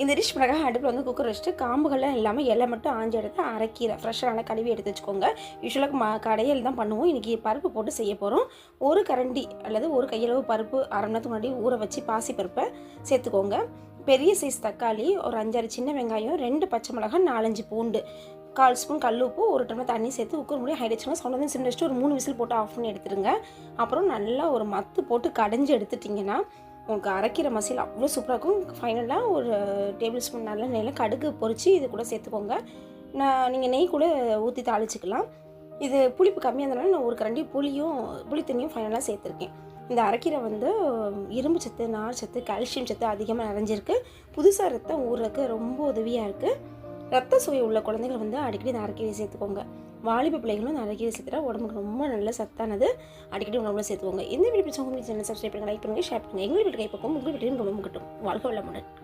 இந்த டிஷ் மிளகா அடுப்பில் வந்து குக்கர் வச்சுட்டு காம்புகள்லாம் இல்லாமல் இலை மட்டும் ஆஞ்சி எடுத்து அரைக்கீரை ஃப்ரெஷ்ஷாக நல்லா கழுவி எடுத்து வச்சுக்கோங்க. யூஸ்வலாக ம கடையில் தான் பண்ணுவோம். இன்றைக்கி பருப்பு போட்டு செய்ய போகிறோம் ஒரு கரண்டி அல்லது ஒரு கையளவு பருப்பு அரை மணி நேரத்துக்கு முன்னாடி ஊற வச்சு பாசி பருப்பை சேர்த்துக்கோங்க. பெரிய சைஸ் தக்காளி ஒரு அஞ்சாறு சின்ன வெங்காயம் ரெண்டு பச்சை மிளகாய் நாலஞ்சு பூண்டு கால் ஸ்பூன் கல் உப்பு ஒரு டம்ளர் தண்ணி சேர்த்து குக்கர் மூடி ஹைட் வச்சுக்கோங்க சொன்னது சிம் வச்சுட்டு ஒரு மூணு விசில் போட்டு ஆஃப் பண்ணி எடுத்துருங்க. அப்புறம் நல்லா ஒரு மத்து போட்டு கடைஞ்சி எடுத்துட்டிங்கன்னா உங்களுக்கு அரைக்கிற மசில் அவ்வளோ சூப்பராக இருக்கும். ஃபைனலாக ஒரு டேபிள் ஸ்பூன் நல்ல நெய்யில் கடுகு பொரித்து இது கூட சேர்த்துக்கோங்க. நான் நீங்கள் நெய் கூட ஊற்றி தாளிச்சிக்கலாம். இது புளிப்பு கம்மியாக இருந்தனால நான் ஒரு கரண்டி புளியும் புளி தண்ணியும் ஃபைனலாக சேர்த்துருக்கேன். இந்த அரைக்கீரை வந்து இரும்பு சத்து நார் சத்து கால்சியம் சத்து அதிகமாக நிறைஞ்சிருக்கு. புதுசாக ரத்தம் ஊறுறதுக்கு ரொம்ப உதவியாக இருக்குது ரத்த சுவை உள்ள குழந்தைகள் வந்து அடிக்கடி இந்த அரைக்கீரை சேர்த்துக்கோங்க. வாலிப பிள்ளைகளும் நிறைய அரைக்கீரை சேர்த்துட்டா உடம்புக்கு ரொம்ப நல்ல சத்தானது. அடிக்கடி உணவுல சேர்த்துவாங்க இந்த வீடியோ பிடிச்சவங்க சேனல் சப்ஸ்கிரைப் பண்ணுங்க லைக் பண்ணுங்க ஷேர் பண்ணுங்க. எங்கள் வீட்டு கைப்பக்கம் உங்கள் வீட்டையும் ரொம்ப முக்கட்டும் வாழ்க்கை வளமுடன்.